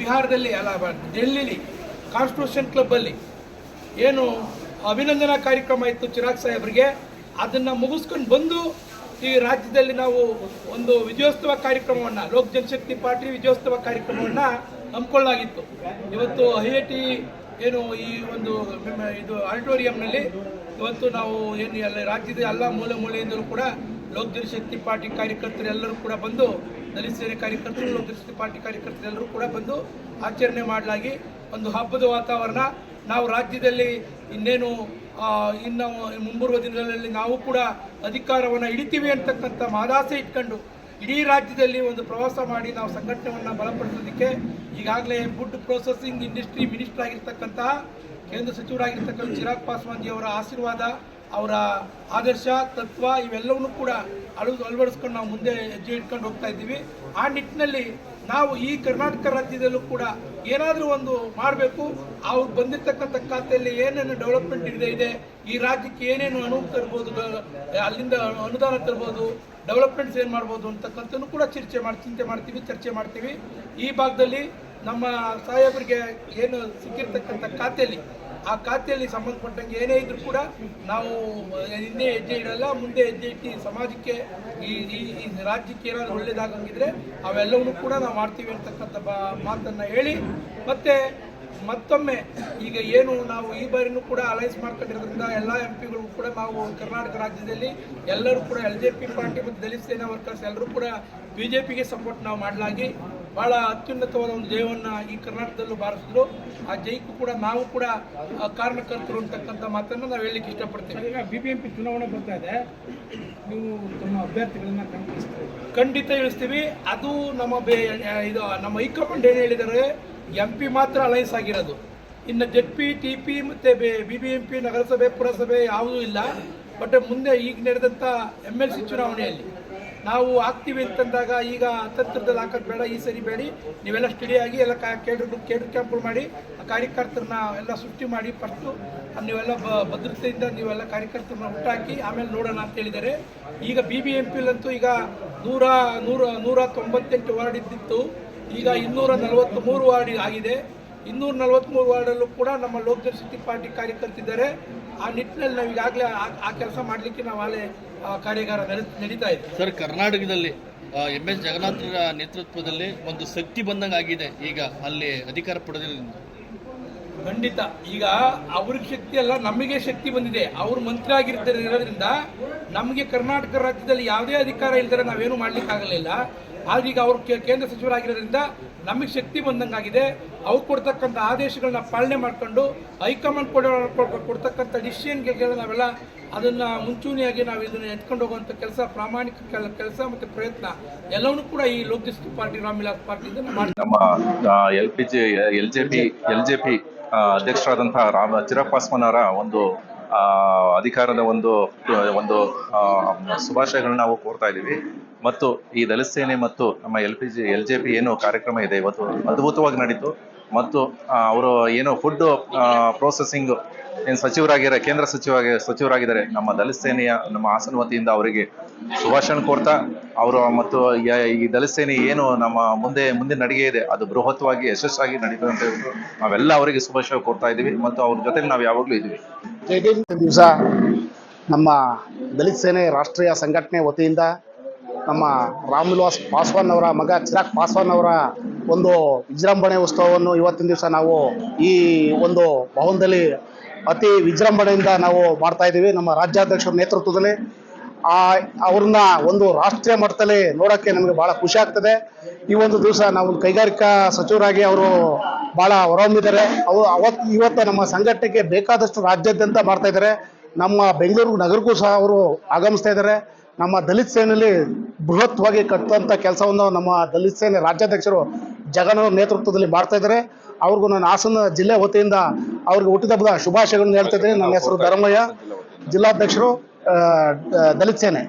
ಬಿಹಾರದಲ್ಲಿ, ಅಲ್ಲ ಡೆಲ್ಲಿಲಿ ಕಾನ್ಸ್ಟಿಟ್ಯೂಷನ್ ಕ್ಲಬ್ಬಲ್ಲಿ ಏನು ಅಭಿನಂದನಾ ಕಾರ್ಯಕ್ರಮ ಇತ್ತು ಚಿರಾಗ್ ಸಾಹೇಬ್ರಿಗೆ. ಅದನ್ನು ಮುಗಿಸ್ಕೊಂಡು ಬಂದು ಈ ರಾಜ್ಯದಲ್ಲಿ ನಾವು ಒಂದು ವಿಜಯೋತ್ಸವ ಕಾರ್ಯಕ್ರಮವನ್ನು, ಲೋಕ್ ಜನಶಕ್ತಿ ಪಾರ್ಟಿ ವಿಜಯೋತ್ಸವ ಕಾರ್ಯಕ್ರಮವನ್ನು ಹಮ್ಮಿಕೊಳ್ಳಲಾಗಿತ್ತು. ಇವತ್ತು ಐ ಐ ಟಿ ಏನು ಈ ಒಂದು ಇದು ಆಡಿಟೋರಿಯಂನಲ್ಲಿ ಇವತ್ತು ನಾವು ಏನು ಎಲ್ಲ ರಾಜ್ಯದ ಎಲ್ಲ ಮೂಲೆ ಮೂಲೆಯಿಂದಲೂ ಕೂಡ ಲೋಕ್ ಜನಶಕ್ತಿ ಪಾರ್ಟಿ ಕಾರ್ಯಕರ್ತರು ಎಲ್ಲರೂ ಕೂಡ ಬಂದು ದಲಿತ ಸೇನೆ ಕಾರ್ಯಕರ್ತರು ಲೋಕ ಜನಶಕ್ತಿ ಪಾರ್ಟಿ ಕಾರ್ಯಕರ್ತರು ಎಲ್ಲರೂ ಕೂಡ ಬಂದು ಆಚರಣೆ ಮಾಡಲಾಗಿ ಒಂದು ಹಬ್ಬದ ವಾತಾವರಣ. ನಾವು ರಾಜ್ಯದಲ್ಲಿ ಇನ್ನೇನು ಇನ್ನು ಮುಂಬರುವ ದಿನಗಳಲ್ಲಿ ನಾವು ಕೂಡ ಅಧಿಕಾರವನ್ನು ಹಿಡಿತೀವಿ ಅಂತಕ್ಕಂಥ ಮಾದಾಸೆ ಇಟ್ಕೊಂಡು ಇಡೀ ರಾಜ್ಯದಲ್ಲಿ ಒಂದು ಪ್ರವಾಸ ಮಾಡಿ ನಾವು ಸಂಘಟನೆಯನ್ನು ಬಲಪಡಿಸೋದಕ್ಕೆ ಈಗಾಗಲೇ ಫುಡ್ ಪ್ರೊಸೆಸಿಂಗ್ ಇಂಡಸ್ಟ್ರಿ ಮಿನಿಸ್ಟರ್ ಆಗಿರ್ತಕ್ಕಂತಹ ಕೇಂದ್ರ ಸಚಿವರಾಗಿರ್ತಕ್ಕಂಥ ಚಿರಾಗ್ ಪಾಸ್ವಾನ್ ಅವರ ಆಶೀರ್ವಾದ ಅವರ ಆದರ್ಶ, ತತ್ವ ಇವೆಲ್ಲವನ್ನೂ ಕೂಡ ಅಳು ಅಳವಡಿಸ್ಕೊಂಡು ನಾವು ಮುಂದೆ ಹೆಜ್ಜೆ ಇಟ್ಕೊಂಡು ಹೋಗ್ತಾ ಇದ್ದೀವಿ. ಆ ನಿಟ್ಟಿನಲ್ಲಿ ನಾವು ಈ ಕರ್ನಾಟಕ ರಾಜ್ಯದಲ್ಲೂ ಕೂಡ ಏನಾದರೂ ಒಂದು ಮಾಡಬೇಕು. ಅವ್ರು ಬಂದಿರತಕ್ಕಂಥ ಖಾತೆಯಲ್ಲಿ ಏನೇನು ಡೆವಲಪ್ಮೆಂಟ್ ಇದೆ ಇದೆ, ಈ ರಾಜ್ಯಕ್ಕೆ ಏನೇನು ಅನುವು ತರ್ಬೋದು ಅಲ್ಲಿಂದ ಅನುದಾನ ತರ್ಬೋದು ಡೆವಲಪ್ಮೆಂಟ್ಸ್ ಏನು ಮಾಡ್ಬೋದು ಅಂತಕ್ಕಂಥದ್ದು ಕೂಡ ಚರ್ಚೆ ಮಾಡಿ, ಚಿಂತೆ ಮಾಡ್ತೀವಿ, ಚರ್ಚೆ ಮಾಡ್ತೀವಿ. ಈ ಭಾಗದಲ್ಲಿ ನಮ್ಮ ಸಾಹೇಬರಿಗೆ ಏನು ಸಿಕ್ಕಿರ್ತಕ್ಕಂಥ ಖಾತೆಯಲ್ಲಿ ಆ ಖಾತೆಯಲ್ಲಿ ಸಂಬಂಧಪಟ್ಟಂಗೆ ಏನೇ ಇದ್ರೂ ಕೂಡ ನಾವು ಹಿಂದೆ ಹೆಜ್ಜೆ ಇಡಲ್ಲ, ಮುಂದೆ ಹೆಜ್ಜೆ ಇಟ್ಟು ಸಮಾಜಕ್ಕೆ, ಈ ಈ ರಾಜ್ಯಕ್ಕೆ ಏನಾದ್ರು ಒಳ್ಳೇದಾಗಂಗಿದ್ರೆ ಅವೆಲ್ಲವನ್ನೂ ಕೂಡ ನಾವು ಮಾಡ್ತೀವಿ ಅಂತಕ್ಕಂಥ ಮಾತನ್ನು ಹೇಳಿ, ಮತ್ತೆ ಮತ್ತೊಮ್ಮೆ ಈಗ ಏನು ನಾವು ಈ ಬಾರಿನೂ ಕೂಡ ಅಲೈನ್ಸ್ ಮಾಡ್ಕೊಂಡಿರೋದ್ರಿಂದ ಎಲ್ಲ ಎಂ ಪಿಗಳು ಕೂಡ ನಾವು ಕರ್ನಾಟಕ ರಾಜ್ಯದಲ್ಲಿ ಎಲ್ಲರೂ ಕೂಡ ಎಲ್ ಜೆ ಪಿ ಪಾರ್ಟಿ ಮತ್ತು ದಲಿತ ಸೇನಾ ವರ್ಕರ್ಸ್ ಎಲ್ಲರೂ ಕೂಡ ಬಿ ಜೆ ಪಿಗೆ ಸಪೋರ್ಟ್ ನಾವು ಮಾಡಲಾಗಿ ಭಾಳ ಅತ್ಯುನ್ನತವಾದ ಒಂದು ಜಯವನ್ನು ಈ ಕರ್ನಾಟಕದಲ್ಲೂ ಬಾರಿಸಿದ್ರು. ಆ ಜೈಕ್ಕೂ ಕೂಡ ನಾವು ಕೂಡ ಕಾರಣಕರ್ತರು ಅಂತಕ್ಕಂಥ ಮಾತನ್ನು ನಾವು ಹೇಳಲಿಕ್ಕೆ ಇಷ್ಟಪಡ್ತೇವೆ. ಈಗ ಬಿ ಬಿ ಎಂ ಪಿ ಚುನಾವಣೆ ಬರ್ತಾ ಇದೆ. ನೀವು ತಮ್ಮ ಅಭ್ಯರ್ಥಿಗಳನ್ನ ಕಣಕ್ಕಿಸ್ತೀರಿ ಖಂಡಿತ ಇಳಿಸ್ತೀವಿ ಅದು ನಮ್ಮ ಬೇ ಇದು ನಮ್ಮ ಹೈಕಮಾಂಡ್ ಏನು ಹೇಳಿದ್ದಾರೆ? ಎಂ ಪಿ ಮಾತ್ರ ಅಲೈನ್ಸ್ ಆಗಿರೋದು. ಇನ್ನು ಜೆಡ್ ಪಿ ಟಿ ಪಿ ಮತ್ತು ಬಿ ಬಿ ಎಂ ಪಿ ನಗರಸಭೆ ಪುರಸಭೆ ಯಾವುದೂ ಇಲ್ಲ. ಬಟ್ ಮುಂದೆ ಈಗ ನಡೆದಂಥ ಎಂ ಎಲ್ ಸಿ ಚುನಾವಣೆಯಲ್ಲಿ ನಾವು ಆಗ್ತೀವಿ ಅಂತಂದಾಗ ಈಗ ತಂತ್ರದಲ್ಲಿ ಹಾಕೋದು ಬೇಡ, ಈ ಸರಿ ಬೇಡಿ. ನೀವೆಲ್ಲ ಸ್ಟಡಿ ಆಗಿ ಎಲ್ಲ ಕಾ ಕೇಡ್ರು ಕ್ಯಾಂಪ್ಗಳು ಮಾಡಿ ಕಾರ್ಯಕರ್ತರನ್ನ ಎಲ್ಲ ಸೃಷ್ಟಿ ಮಾಡಿ ಫಸ್ಟು ನೀವೆಲ್ಲ ಬ ಭದ್ರತೆಯಿಂದ ನೀವೆಲ್ಲ ಕಾರ್ಯಕರ್ತರನ್ನ ಹುಟ್ಟಾಕಿ ಆಮೇಲೆ ನೋಡೋಣ ಅಂತ ಹೇಳಿದ್ದಾರೆ. ಈಗ ಬಿ ಬಿ ಎಂ ಪಿಲಂತೂ ಈಗ ನೂರ ನೂರ ನೂರ ತೊಂಬತ್ತೆಂಟು ವಾರ್ಡ್ ಇದ್ದಿತ್ತು. ಈಗ ಇನ್ನೂರ ನಲವತ್ತ್ ಮೂರು ವಾರ್ಡ್ ಆಗಿದೆ. ಇನ್ನೂರ ನಲವತ್ತ್ಮೂರು ವಾರ್ಡಲ್ಲೂ ಕೂಡ ನಮ್ಮ ಲೋಕ ಜನಶಕ್ತಿ ಪಾರ್ಟಿ ಕಾರ್ಯಕರ್ತಿದ್ದಾರೆ ಆ ನಿಟ್ಟಿನಲ್ಲಿ ನಾವು ಈಗಾಗಲೇ ಆ- ಕೆಲಸ ಮಾಡಲಿಕ್ಕೆ ನಾವು ಆ, ಕಾರ್ಯಾಗಾರ ನಡೆ- ನಡೀತಾ ಇದೆ. ಸರ್ ಕರ್ನಾಟಕದಲ್ಲಿ ಎಂ ಎಸ್ ಜಗನ್ನಾಥರ ನೇತೃತ್ವದಲ್ಲಿ ಒಂದು ಶಕ್ತಿ ಬಂದಂಗೆ ಆಗಿದೆ ಈಗ ಅಲ್ಲಿ ಅಧಿಕಾರ ಪಡೆದಿರೋದ್ರಿಂದ. ಖಂಡಿತ. ಈಗ ಅವ್ರಿಗೆ ಶಕ್ತಿ ಅಲ್ಲ, ನಮಗೆ ಶಕ್ತಿ ಬಂದಿದೆ. ಅವರು ಮಂತ್ರಿ ಆಗಿರ್ತಾರೆ ನಮಗೆ ಕರ್ನಾಟಕ ರಾಜ್ಯದಲ್ಲಿ ಯಾವುದೇ ಅಧಿಕಾರ ಇಲ್ದರೆ ನಾವೇನು ಮಾಡ್ಲಿಕ್ಕೆ ಆಗಲಿಲ್ಲ ಆದ್ರೆ ಈಗ ಅವರು ಕೇಂದ್ರ ಸಚಿವರಾಗಿರೋದ್ರಿಂದ ನಮಗೆ ಶಕ್ತಿ ಬಂದಂಗಾಗಿದೆ. ಅವ್ರು ಕೊಡ್ತಕ್ಕಂಥ ಆದೇಶಗಳನ್ನ ಪಾಲನೆ ಮಾಡ್ಕೊಂಡು ಹೈಕಮಾಂಡ್ ಕೊಡೋ ಕೊಡ್- ಕೊಡ್ತಕ್ಕಂಥ ಡಿಸಿಷನ್ಗೆ ನಾವೆಲ್ಲ ಅದನ್ನ ಮುಂಚೂಣಿಯಾಗಿ ನಾವು ಇದನ್ನ ಎತ್ಕೊಂಡು ಹೋಗುವಂಥ ಕೆಲಸ, ಪ್ರಾಮಾಣಿಕ ಕೆಲಸ ಮತ್ತು ಪ್ರಯತ್ನ ಎಲ್ಲವನ್ನೂ ಕೂಡ ಈ ಲೋಕಿಸ್ತು ಪಾರ್ಟಿ ರಾಮ್ವಿಲಾಸ್ ಪಾರ್ಟಿಯಿಂದ ನಮ್ಮ L P J L J P L J P ಅಧ್ಯಕ್ಷರಾದಂತಹ Rama Chirag Paswan ಅವರ ಒಂದು ಅಧಿಕಾರದ ಒಂದು ಒಂದು ಶುಭಾಶಯಗಳನ್ನ ನಾವು ಕೋರ್ತಾ ಇದ್ದೀವಿ. ಮತ್ತು ಈ ದಲಿತ ಸೇನೆ ಮತ್ತು ನಮ್ಮ L P G, L J P ಏನು ಕಾರ್ಯಕ್ರಮ ಇದೆ, ಇವತ್ತು ಅದ್ಭುತವಾಗಿ ನಡೀತು. ಮತ್ತು ಅವರು ಏನು ಫುಡ್ ಪ್ರೊಸೆಸಿಂಗ್ ಏನು ಸಚಿವರಾಗಿರೋ ಕೇಂದ್ರ ಸಚಿವ ಸಚಿವರಾಗಿದ್ದಾರೆ ನಮ್ಮ ದಲಿತ ಸೇನೆಯ, ನಮ್ಮ ಹಾಸನ ವತಿಯಿಂದ ಅವರಿಗೆ ಶುಭಾಶಯ ಕೋರ್ತಾ ಅವರು ಮತ್ತು ಈ ದಲಿತ ಸೇನೆ ಏನು ನಮ್ಮ ಮುಂದೆ ಮುಂದೆ ನಡಿಗೆ ಇದೆ, ಅದು ಬೃಹತ್ವಾಗಿ ಯಶಸ್ಸಾಗಿ ಹೇಳಿದ್ರು ನಾವೆಲ್ಲ ಅವರಿಗೆ ಶುಭಾಶಯ ಕೊಡ್ತಾ ಇದ್ದೀವಿ ಮತ್ತು ಅವ್ರ ಜೊತೆಲಿ ನಾವು ಯಾವಾಗಲೂ ಇದ್ದೀವಿ. ದಿವಸ ನಮ್ಮ ದಲಿತ ಸೇನೆ ರಾಷ್ಟ್ರೀಯ ಸಂಘಟನೆ ವತಿಯಿಂದ ನಮ್ಮ ರಾಮ್ ವಿಲಾಸ್ ಪಾಸ್ವಾನ್ ಅವರ ಮಗ ಚಿರಾಗ್ ಪಾಸ್ವಾನ್ ಅವರ ಒಂದು ವಿಜೃಂಭಣೆ ಉತ್ಸವವನ್ನು ಇವತ್ತಿನ ದಿವಸ ನಾವು ಈ ಒಂದು ಭವನದಲ್ಲಿ ಅತಿ ವಿಜೃಂಭಣೆಯಿಂದ ನಾವು ಮಾಡ್ತಾ ಇದ್ದೀವಿ. ನಮ್ಮ ರಾಜ್ಯಾಧ್ಯಕ್ಷರ ನೇತೃತ್ವದಲ್ಲಿ ಆ, ಅವ್ರನ್ನ ಒಂದು ರಾಷ್ಟ್ರೀಯ ಮಟ್ಟದಲ್ಲಿ ನೋಡೋಕ್ಕೆ ನಮಗೆ ಭಾಳ ಖುಷಿ ಆಗ್ತದೆ. ಈ ಒಂದು ದಿವಸ ನಾವು ಕೈಗಾರಿಕಾ ಸಚಿವರಾಗಿ ಅವರು ಭಾಳ ಹೊರಹೊಮ್ಮಿದ್ದಾರೆ. ಅವರು ಅವತ್ತು ಇವತ್ತು ನಮ್ಮ ಸಂಘಟನೆಗೆ ಬೇಕಾದಷ್ಟು ರಾಜ್ಯಾದ್ಯಂತ ಮಾಡ್ತಾ ಇದ್ದಾರೆ. ನಮ್ಮ ಬೆಂಗಳೂರು ನಗರಕ್ಕೂ ಸಹ ಅವರು ಆಗಮಿಸ್ತಾ ಇದ್ದಾರೆ. ನಮ್ಮ ದಲಿತ ಸೇನೆಯಲ್ಲಿ ಬೃಹತ್ವಾಗಿ ಕಟ್ಟುವಂಥ ಕೆಲಸವನ್ನು ನಮ್ಮ ದಲಿತ ಸೇನೆ ರಾಜ್ಯಾಧ್ಯಕ್ಷರು ಜಗನ್ ನೇತೃತ್ವದಲ್ಲಿ ಮಾಡ್ತಾ ಇದ್ದಾರೆ. ಅವ್ರಿಗೂ ನಾನು ಹಾಸನ ಜಿಲ್ಲೆ ವತಿಯಿಂದ ಅವ್ರಿಗೆ ಹುಟ್ಟಿದಬ್ಬದ ಶುಭಾಶಯಗಳನ್ನು ಹೇಳ್ತಾ ಇದ್ದೀನಿ. ನನ್ನ ಹೆಸರು ಧರ್ಮಯ್ಯ. ಜಿಲ್ಲಾಧ್ಯಕ್ಷರು ಆ, ದಲಿತ ಸೇನೆ